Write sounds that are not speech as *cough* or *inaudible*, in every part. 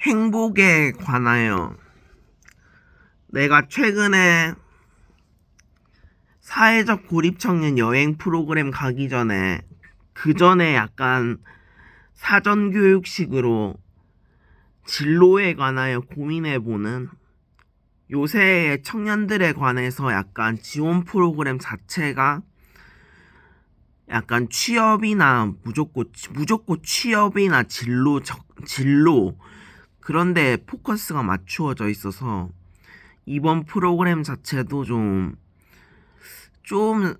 행복에 관하여 내가 최근에 사회적 고립 청년 여행 프로그램 가기 전에 그 전에 약간 사전 교육식으로 진로에 관하여 고민해보는 요새의 청년들에 관해서 약간 지원 프로그램 자체가 약간 취업이나 무조건 무조건 취업이나 진로 적- 진로 그런데 포커스가 맞추어져 있어서 이번 프로그램 자체도 좀 좀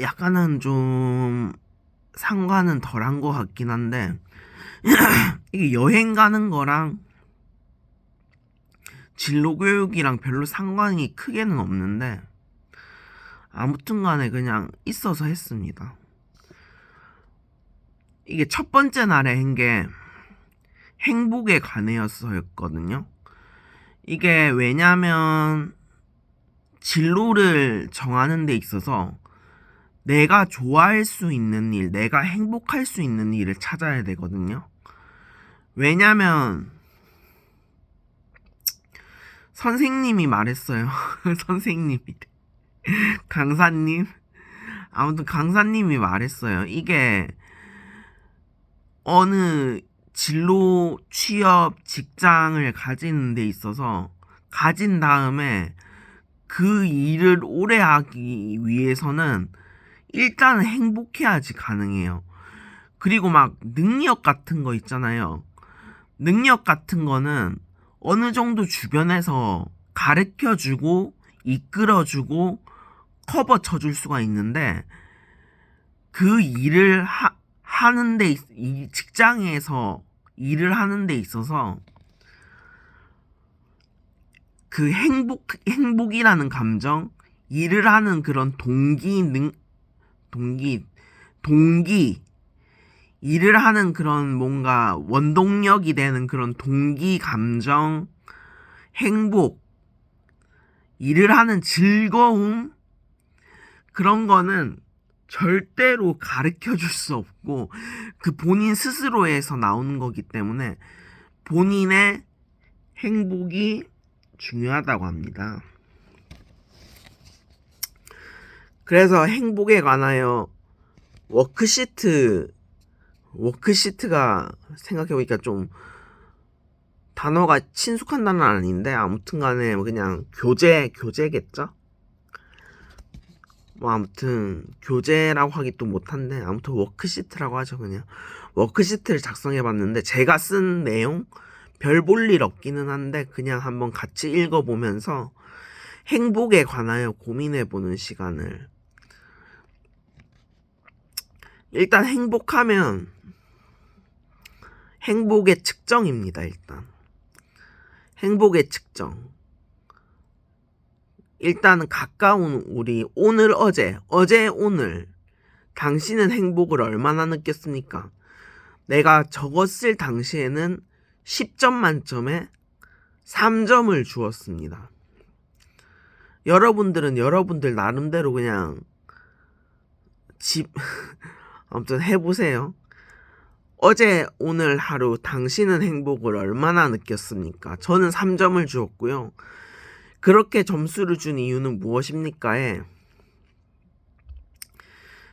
약간은 좀 상관은 덜한 것 같긴 한데 *clears throat* 이게 여행 가는 거랑 진로 교육이랑 별로 상관이 크게는 없는데 아무튼 간에 그냥 있어서 했습니다. 이게 첫 번째 날에 한게 행복에 관해였었거든요. 이게 왜냐면 진로를 정하는 데 있어서 내가 좋아할 수 있는 일, 내가 행복할 수 있는 일을 찾아야 되거든요. 왜냐면 선생님이 말했어요. *laughs* 선생님이 강사님 아무튼 강사님이 말했어요. 이게 어느 진로 취업 직장을 가지는 데 있어서 가진 다음에 그 일을 오래 하기 위해서는 일단 행복해야지 가능해요. 그리고 막 능력 같은 거 있잖아요. 능력 같은 거는 어느 정도 주변에서 가르쳐 주고 이끌어 주고 커버 쳐줄 수가 있는데 그 일을 하, 하는데 있- 이 직장에서 일을 하는 데 있어서 그 행복 행복이라는 감정 일을 하는 그런 동기 능 동기 동기 일을 하는 그런 뭔가 원동력이 되는 그런 동기 감정 행복 일을 하는 즐거움 그런 거는 절대로 가르쳐 줄 수 없고 그 본인 스스로에서 나오는 거기 때문에 본인의 행복이 중요하다고 합니다. 그래서 행복에 관하여 워크시트 워크시트가 생각해보니까 좀 단어가 친숙한 단어는 아닌데 아무튼 간에 그냥 교재 교재겠죠? 뭐 아무튼 교재라고 하기 또 못한데 아무튼 워크시트라고 하죠 그냥. 워크시트를 작성해 봤는데 제가 쓴 내용 별 볼 일 없기는 한데 그냥 한번 같이 읽어 보면서 행복에 관하여 고민해 보는 시간을. 일단 행복하면 행복의 측정입니다 일단. 행복의 측정 일단은 가까운 우리 오늘 어제 어제 오늘 당신은 행복을 얼마나 느꼈습니까? 내가 적었을 당시에는 10점 만점에 3점을 주었습니다. 여러분들은 여러분들 나름대로 그냥 집 *laughs* 아무튼 해보세요. 어제 오늘 하루 당신은 행복을 얼마나 느꼈습니까? 저는 3점을 주었고요. 그렇게 점수를 준 이유는 무엇입니까에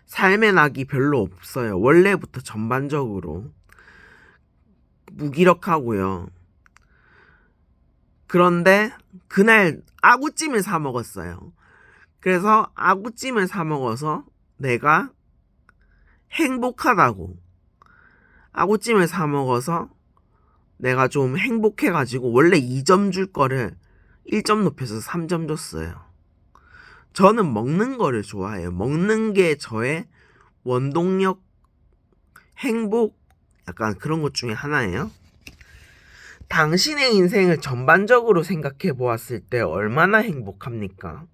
삶의 낙이 별로 없어요. 원래부터 전반적으로 무기력하고요. 그런데 그날 아구찜을 사 먹었어요. 그래서 아구찜을 사 먹어서 내가 행복하다고 아구찜을 사 먹어서 내가 좀 행복해가지고 원래 2점 줄 거를 1점 높여서 3점 줬어요. 저는 먹는 거를 좋아해요. 먹는 게 저의 원동력, 행복, 약간 그런 것 중에 하나예요. 당신의 인생을 전반적으로 생각해 보았을 때 얼마나 행복합니까?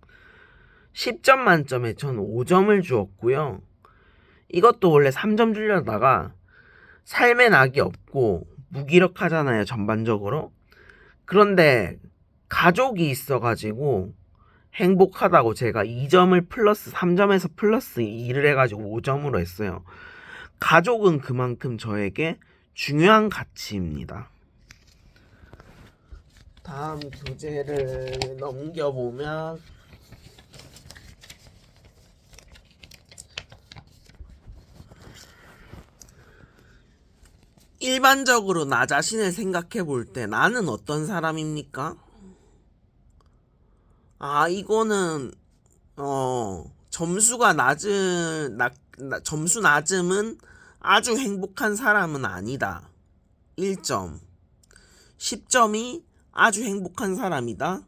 10점 만점에 전 5점을 주었고요. 이것도 원래 3점 주려다가 삶의 낙이 없고 무기력하잖아요, 전반적으로. 그런데 가족이 있어가지고 행복하다고 제가 2점을 플러스 3점에서 플러스 2를 해가지고 5점으로 했어요. 가족은 그만큼 저에게 중요한 가치입니다. 다음 교재를 넘겨보면 일반적으로 나 자신을 생각해 볼 때 나는 어떤 사람입니까? 아, 이거는 어, 점수가 낮은 나, 나- 점수 낮음은 아주 행복한 사람은 아니다. 1점. 10점이 아주 행복한 사람이다.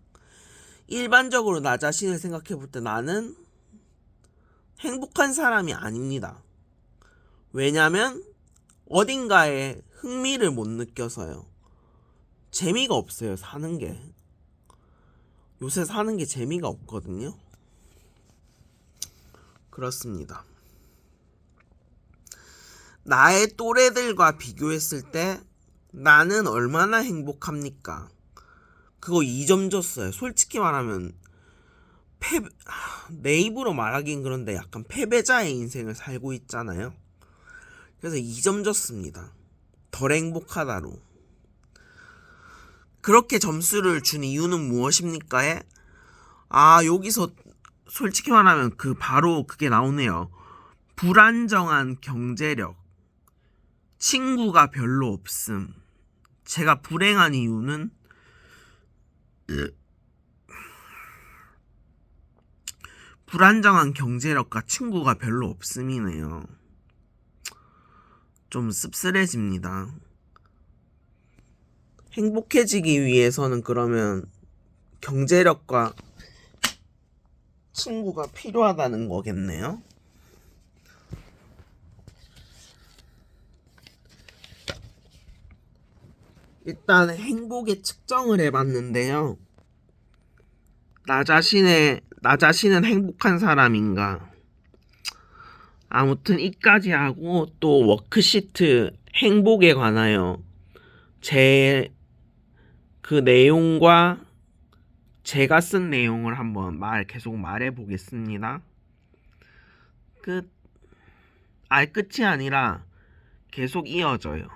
일반적으로 나 자신을 생각해 볼 때 나는 행복한 사람이 아닙니다. 왜냐면 어딘가에 흥미를 못 느껴서요. 재미가 없어요, 사는 게. 요새 사는 게 재미가 없거든요. 그렇습니다. 나의 또래들과 비교했을 때 나는 얼마나 행복합니까? 그거 2점 줬어요. 솔직히 말하면 패 하, 내 입으로 말하긴 그런데 약간 패배자의 인생을 살고 있잖아요. 그래서 2점 줬습니다. 덜 행복하다로. 그렇게 점수를 준 이유는 무엇입니까에? 아, 여기서 솔직히 말하면 그 바로 그게 나오네요. 불안정한 경제력. 친구가 별로 없음. 제가 불행한 이유는 불안정한 경제력과 친구가 별로 없음이네요. 좀 씁쓸해집니다. 행복해지기 위해서는 그러면 경제력과 친구가 필요하다는 거겠네요. 일단 행복의 측정을 해봤는데요. 나 자신의 나 자신은 행복한 사람인가? 아무튼 이까지 하고 또 워크시트 행복에 관하여 제 그 내용과 제가 쓴 내용을 한번 말 계속 말해 보겠습니다. 끝. 아 끝이 아니라 계속 이어져요.